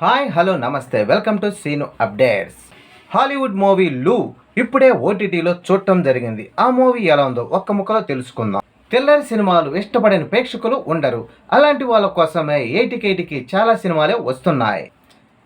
Hi hello నమస్తే. Welcome to Seenu updates. Hollywood movie లూ ఇప్పుడే ఓటీటీలో చూడటం జరిగింది. ఆ మూవీ ఎలా ఉందో ఒక్క ముక్కలో తెలుసుకుందాం. తెల్లరి సినిమాలు ఇష్టపడిన ప్రేక్షకులు ఉండరు. అలాంటి వాళ్ళ కోసమే ఏటికేటికి చాలా సినిమాలే వస్తున్నాయి.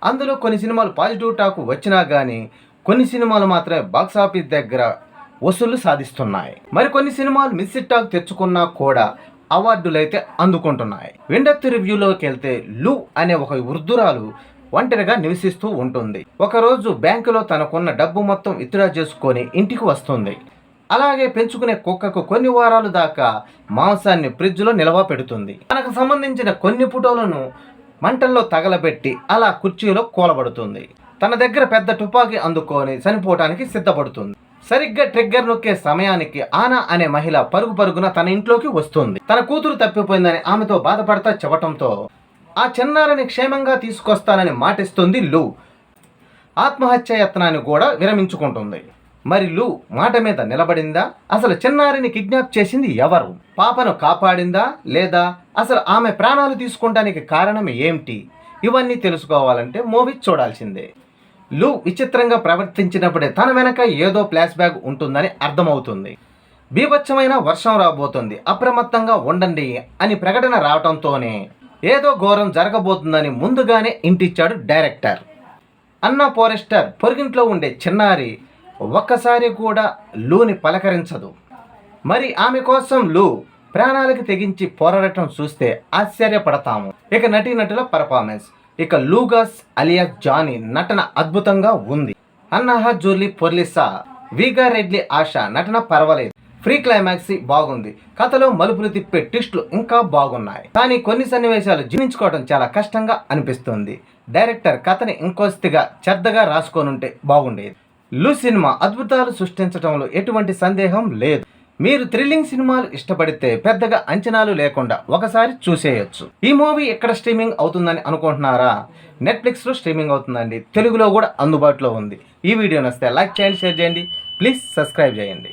అందులో కొన్ని సినిమాలు పాజిటివ్ టాక్ వచ్చినా కానీ కొన్ని సినిమాలు మాత్రమే బాక్స్ ఆఫీస్ దగ్గర వసూళ్ళు సాధిస్తున్నాయి. మరి కొన్ని సినిమాలు మిస్ టాక్ తెచ్చుకున్నా కూడా అవార్డులు అయితే అందుకుంటున్నాయి. విండత్ రివ్యూలోకి వెళ్తే లు అనే ఒక వృద్ధురాలు ఒంటరిగా నివసిస్తూ ఉంటుంది. ఒకరోజు బ్యాంకులో తనకున్న డబ్బు మొత్తం విత్డ్రా చేసుకొని ఇంటికి వస్తుంది. అలాగే పెంచుకునే కుక్కకు కొన్ని వారాలు దాకా మాంసాన్ని ఫ్రిడ్జ్లో నిల్వ పెడుతుంది. తనకు సంబంధించిన కొన్ని ఫోటోలను మంటల్లో తగలబెట్టి అలా కుర్చీలో కూలబడుతుంది. తన దగ్గర పెద్ద తుపాకీ అందుకొని చనిపోవటానికి సిద్ధపడుతుంది. సరిగ్గా ట్రిగ్గర్ నొక్కే సమయానికి ఆనా అనే మహిళ పరుగు పరుగున తన ఇంట్లోకి వస్తుంది. తన కూతురు తప్పిపోయిందని ఆమెతో బాధపడతా చెప్పటంతో ఆ చిన్నారిని క్షేమంగా తీసుకొస్తానని మాటిస్తుంది లూ. ఆత్మహత్య యత్నాన్ని కూడా విరమించుకుంటుంది. మరి లూ మాట మీద నిలబడిందా? అసలు చిన్నారిని కిడ్నాప్ చేసింది ఎవరు? పాపను కాపాడిందా లేదా? అసలు ఆమె ప్రాణాలు తీసుకుంటానికి కారణం ఏమిటి? ఇవన్నీ తెలుసుకోవాలంటే మూవీ చూడాల్సిందే. లూ విచిత్రంగా ప్రవర్తించినప్పుడే తన వెనక ఏదో ఫ్లాష్ బ్యాగ్ ఉంటుందని అర్థమవుతుంది. బీభత్సమైన వర్షం రాబోతుంది. అప్రమత్తంగా ఉండండి అని ప్రకటన రావటంతోనే ఏదో ఘోరం జరగబోతుందని ముందుగానే ఇంటిచ్చాడు డైరెక్టర్. అన్న ఫారెస్టర్ పొరుగింట్లో ఉండే చిన్నారి ఒక్కసారి కూడా లూని పలకరించదు. మరి ఆమె కోసం లూ ప్రాణాలకు తెగించి పోరాడటం చూస్తే ఆశ్చర్యపడతాము. ఇక నటీనటుల పర్ఫార్మెన్స్. ఇక లూగాస్ అలియా జానీ నటన అద్భుతంగా ఉంది. అన్నహ జూర్లీ పొర్లిసా వీగా రెడ్లీ ఆశ నటన పర్వాలేదు. ఫ్రీ క్లైమాక్స్ బాగుంది. కథలో మలుపులు తిప్పే ట్విస్టులు ఇంకా బాగున్నాయి. కానీ కొన్ని సన్నివేశాలు జీవించుకోవడం చాలా కష్టంగా అనిపిస్తుంది. డైరెక్టర్ కథని ఇంకొస్తిగా చెద్దగా రాసుకోనుంటే బాగుండేది. లు సినిమా అద్భుతాలు సృష్టించడంలో ఎటువంటి సందేహం లేదు. మీరు థ్రిల్లింగ్ సినిమాలు ఇష్టపడితే పెద్దగా అంచనాలు లేకుండా ఒకసారి చూసేయొచ్చు. ఈ మూవీ ఎక్కడ స్ట్రీమింగ్ అవుతుందని అనుకుంటున్నారా? నెట్ఫ్లిక్స్లో స్ట్రీమింగ్ అవుతుందండి. తెలుగులో కూడా అందుబాటులో ఉంది. ఈ వీడియో నచ్చితే లైక్ చేయండి షేర్ చేయండి. ప్లీజ్ సబ్స్క్రైబ్ చేయండి.